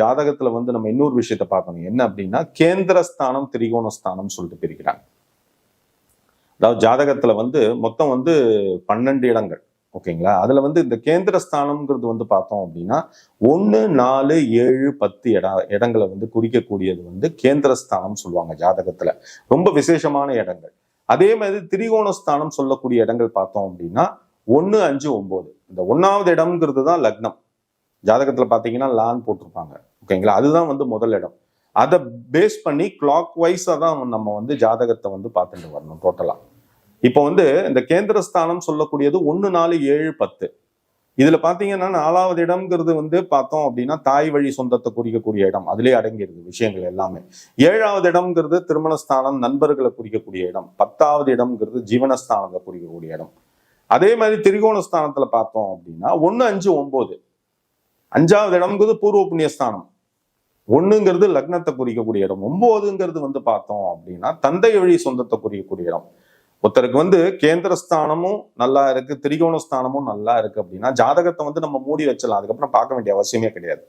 ஜாதகத்துல வந்து நம்ம இன்னொரு விஷயத்த பார்க்கணும். என்ன அப்படின்னா கேந்திரஸ்தானம் திரிகோணஸ்தானம் சொல்லிட்டு பிரிக்கிறாங்க. அதாவது ஜாதகத்துல வந்து மொத்தம் வந்து பன்னெண்டு இடங்கள். ஓகேங்களா? அதுல வந்து இந்த கேந்திரஸ்தானம்ங்கிறது வந்து பார்த்தோம் அப்படின்னா ஒன்று நாலு ஏழு பத்து இட இடங்களை வந்து குறிக்கக்கூடியது வந்து கேந்திரஸ்தானம் சொல்லுவாங்க ஜாதகத்துல. ரொம்ப விசேஷமான இடங்கள். அதே மாதிரி திரிகோணஸ்தானம் சொல்லக்கூடிய இடங்கள் பார்த்தோம் அப்படின்னா ஒன்று அஞ்சு ஒம்பது. இந்த ஒன்றாவது இடம்ங்கிறது தான் லக்னம். ஜாதகத்தில் பார்த்தீங்கன்னா லான் போட்டிருப்பாங்க. ஓகேங்களா? அதுதான் வந்து முதல் இடம். அதை பேஸ் பண்ணி கிளாக் வைஸாக தான் நம்ம வந்து ஜாதகத்தை வந்து பார்த்துட்டு வரணும் டோட்டலாக இப்போ வந்து இந்த கேந்திரஸ்தானம் சொல்லக்கூடியது ஒன்று நாலு ஏழு பத்து. இதில் பார்த்தீங்கன்னா நாலாவது இடம்ங்கிறது வந்து பார்த்தோம் அப்படின்னா தாய் வழி சொந்தத்தை குறிக்கக்கூடிய இடம். அதிலே அடங்கிடுது விஷயங்கள் எல்லாமே. ஏழாவது இடம்ங்கிறது திருமணஸ்தானம் நண்பர்களை குறிக்கக்கூடிய இடம். பத்தாவது இடம்ங்கிறது ஜீவனஸ்தானத்தை குறிக்கக்கூடிய இடம். அதே மாதிரி திரிகோணஸ்தானத்தில் பார்த்தோம் அப்படின்னா ஒன்று அஞ்சு ஒம்பது அஞ்சாவது இடம்ங்கிறது பூர்வ புண்ணியஸ்தானம் ஒண்ணுங்கிறது லக்னத்தை குறிக்கக்கூடிய இடம். ஒன்பதுங்கிறது வந்து பார்த்தோம் அப்படின்னா தந்தை வழி சொந்தத்தை குறிக்கக்கூடிய இடம். ஒருத்தருக்கு வந்து கேந்திரஸ்தானமும் நல்லா இருக்கு திரிகோணஸ்தானமும் நல்லா இருக்கு அப்படின்னா ஜாதகத்தை வந்து நம்ம மூடி வச்சலாம் அதுக்கப்புறம் பார்க்க வேண்டிய அவசியமே கிடையாது.